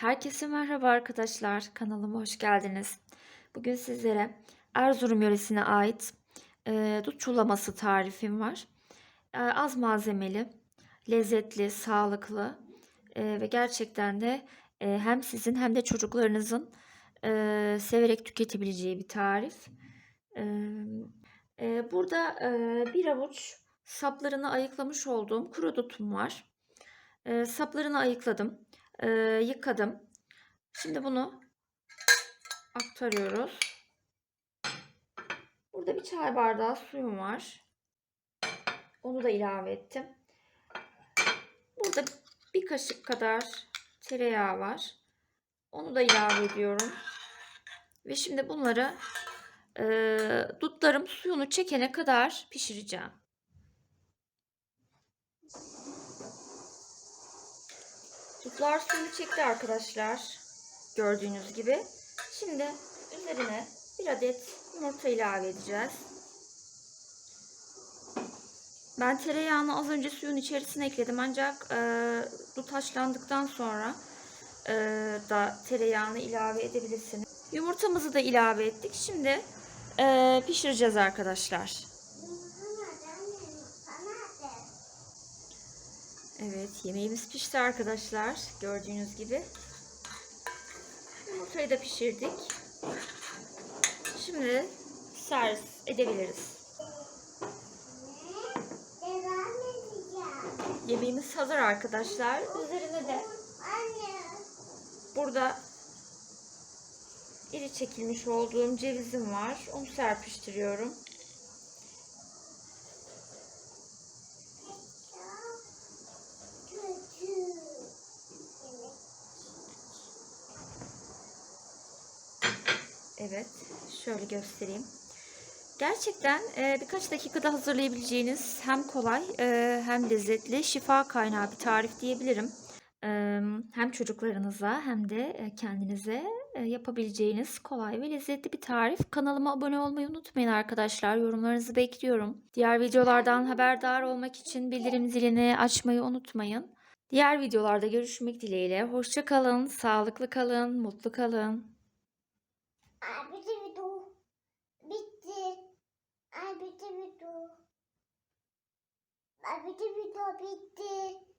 Herkese merhaba arkadaşlar. Kanalıma hoş geldiniz. Bugün sizlere Erzurum yöresine ait e, dut çulaması tarifim var. E, az malzemeli, lezzetli, sağlıklı e, ve gerçekten de e, hem sizin hem de çocuklarınızın e, severek tüketebileceği bir tarif. E, e, burada e, bir avuç saplarını ayıklamış olduğum kuru dutum var. E, saplarını ayıkladım. Ee, yıkadım. Şimdi bunu aktarıyoruz. Burada bir çay bardağı suyum var. Onu da ilave ettim. Burada bir kaşık kadar tereyağı var. Onu da ilave ediyorum. Ve şimdi bunları e, dutlarım suyunu çekene kadar pişireceğim. Dutlar suyunu çekti arkadaşlar. Gördüğünüz gibi. Şimdi üzerine bir adet yumurta ilave edeceğiz. Ben tereyağını az önce suyun içerisine ekledim. Ancak e, dut haşlandıktan sonra e, da tereyağını ilave edebilirsiniz. Yumurtamızı da ilave ettik. Şimdi e, pişireceğiz arkadaşlar. Evet yemeğimiz pişti arkadaşlar. Gördüğünüz gibi. Yumurtayı da pişirdik. Şimdi servis edebiliriz. Yemeğimiz hazır arkadaşlar. Üzerine de burada iri çekilmiş olduğum cevizim var. Onu serpiştiriyorum. Evet, şöyle göstereyim. Gerçekten e, birkaç dakikada hazırlayabileceğiniz hem kolay e, hem lezzetli şifa kaynağı bir tarif diyebilirim. E, hem çocuklarınıza hem de e, kendinize e, yapabileceğiniz kolay ve lezzetli bir tarif. Kanalıma abone olmayı unutmayın arkadaşlar. Yorumlarınızı bekliyorum. Diğer videolardan haberdar olmak için bildirim zilini açmayı unutmayın. Diğer videolarda görüşmek dileğiyle. Hoşça kalın, sağlıklı kalın, mutlu kalın. Ay bitti video. Ay bitti video bitti.